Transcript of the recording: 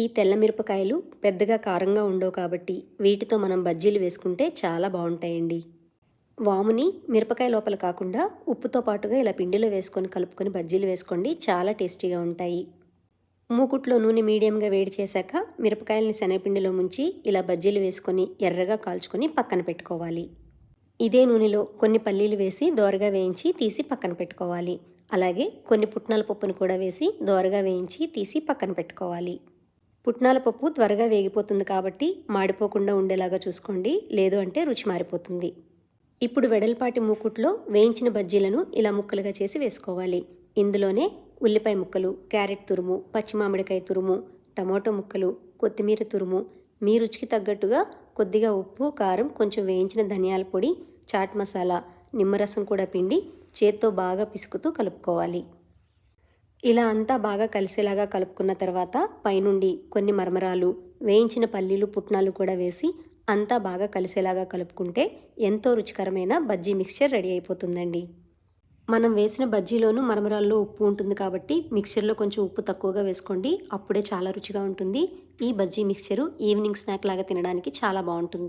ఈ తెల్ల మిరపకాయలు పెద్దగా కారంగా ఉండవు కాబట్టి వీటితో మనం బజ్జీలు వేసుకుంటే చాలా బాగుంటాయండి. వాముని మిరపకాయ లోపల కాకుండా ఉప్పుతో పాటుగా ఇలా పిండిలో వేసుకొని కలుపుకొని బజ్జీలు వేసుకోండి. చాలా టేస్టీగా ఉంటాయి. మూకుట్లో నూనె మీడియంగా వేడి చేశాక మిరపకాయలని శనగపిండిలో ముంచి ఇలా బజ్జీలు వేసుకొని ఎర్రగా కాల్చుకొని పక్కన పెట్టుకోవాలి. ఇదే నూనెలో కొన్ని పల్లీలు వేసి దోరగా వేయించి తీసి పక్కన పెట్టుకోవాలి. అలాగే కొన్ని పుట్నాల పప్పును కూడా వేసి దోరగా వేయించి తీసి పక్కన పెట్టుకోవాలి. పుట్నాల పప్పు త్వరగా వేగిపోతుంది కాబట్టి మాడిపోకుండా ఉండేలాగా చూసుకోండి. లేదు అంటే రుచి మారిపోతుంది. ఇప్పుడు వెడల్పాటి మూకుట్లో వేయించిన బజ్జీలను ఇలా ముక్కలుగా చేసి వేసుకోవాలి. ఇందులోనే ఉల్లిపాయ ముక్కలు క్యారెట్ తురుము పచ్చిమామిడికాయ తురుము టమాటో ముక్కలు కొత్తిమీర తురుము మీ రుచికి తగ్గట్టుగా కొద్దిగా ఉప్పు కారం కొంచెం వేయించిన ధనియాల పొడి చాట్ మసాలా నిమ్మరసం కూడా పిండి చేత్తో బాగా పిసుకుతూ కలుపుకోవాలి. ఇలా అంతా బాగా కలిసేలాగా కలుపుకున్న తర్వాత పైనుండి కొన్ని మరమరాలు వేయించిన పల్లీలు పుట్నాలు కూడా వేసి అంతా బాగా కలిసేలాగా కలుపుకుంటే ఎంతో రుచికరమైన బజ్జీ మిక్స్చర్ రెడీ అయిపోతుందండి. మనం వేసిన బజ్జీలోనూ మరమరాల్లో ఉప్పు ఉంటుంది కాబట్టి మిక్చర్లో కొంచెం ఉప్పు తక్కువగా వేసుకోండి. అప్పుడే చాలా రుచిగా ఉంటుంది. ఈ బజ్జీ మిక్చరు ఈవినింగ్ స్నాక్ లాగా తినడానికి చాలా బాగుంటుంది.